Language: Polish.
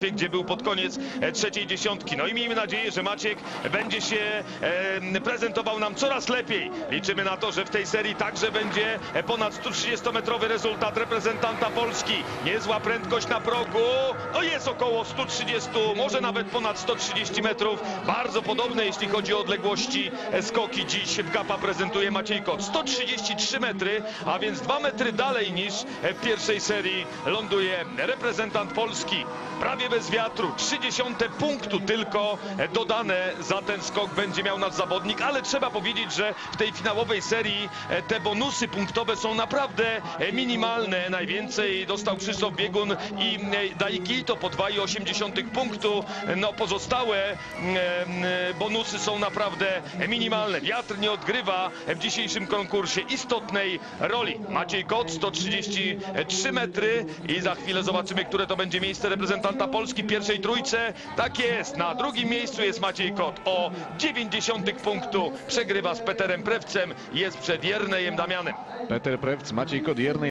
gdzie był pod koniec e, trzeciej dziesiątki. No i miejmy nadzieję, że Maciek będzie się prezentował nam coraz lepiej. Liczymy na to, że w tej serii także będzie e, ponad 130-metrowy rezultat reprezentanta Polski. Niezła prędkość na progu. No jest około 130, może nawet ponad 130 metrów. Bardzo podobne, jeśli chodzi o odległości e, skoki. Dziś w Gapa prezentuje Maciej Kot. 133 metry, a więc 2 metry dalej niż w pierwszej serii ląduje reprezentant Polski. Prawie bez wiatru, 30 punktu tylko e, dodane za ten skok będzie miał nasz zawodnik, ale trzeba powiedzieć, że w tej finałowej serii e, te bonusy punktowe są naprawdę e, minimalne. Najwięcej dostał Krzysztof Biegun i e, Daikito po 2,8 punktu. No pozostałe e, e, bonusy są naprawdę minimalne. Wiatr nie odgrywa w dzisiejszym konkursie istotnej roli. Maciej Kot 133 metry i za chwilę zobaczymy, które to będzie miejsce reprezentanta Polski pierwszej trójce. Tak jest, na drugim miejscu jest Maciej Kot o 90 punktu. Przegrywa z Peterem Prewcem, jest przed Jernejem Damianem. Peter Prewc, Maciej Kodierny.